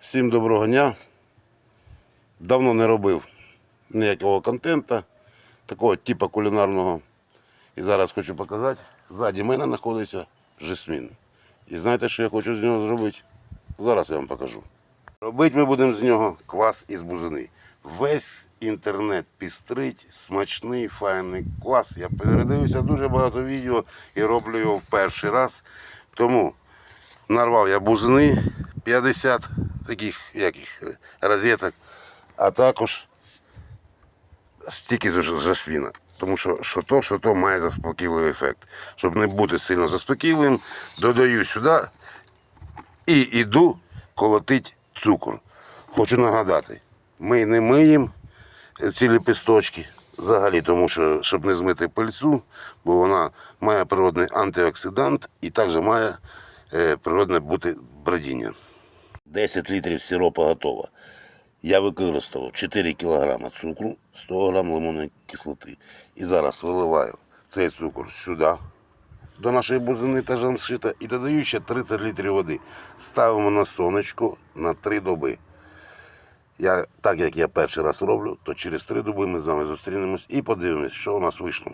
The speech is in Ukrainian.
Всім доброго дня. Давно не робив ніякого контента, такого типу кулінарного. І зараз хочу показати. Ззаді мене знаходиться жасмін. І знаєте, що я хочу з нього зробити? Зараз я вам покажу. Робити ми будемо з нього квас із бузини. Весь інтернет пістрить, смачний, файний квас. Я передивився дуже багато відео і роблю його в перший раз. Тому нарвав я бузини 50 таких яких, е, розеток, а також стільки з жасміна. Тому що що то, що то має заспокійливий ефект. Щоб не бути сильно заспокійливим, додаю сюди і йду колотить цукор. Хочу нагадати, ми не миємо ці ліпісточки взагалі, тому що, щоб не змити пильцю, бо вона має природний антиоксидант і також має е, природне бути бродіння. 10 літрів сиропа готово. Я використав 4 кг цукру, 100 г лимонної кислоти. І зараз виливаю цей цукор сюди, до нашої бузини та жамшита, і додаю ще 30 літрів води. Ставимо на сонечко на 3 доби. Я, так як я перший раз роблю, то через 3 доби ми з вами зустрінемось і подивимось, що у нас вийшло.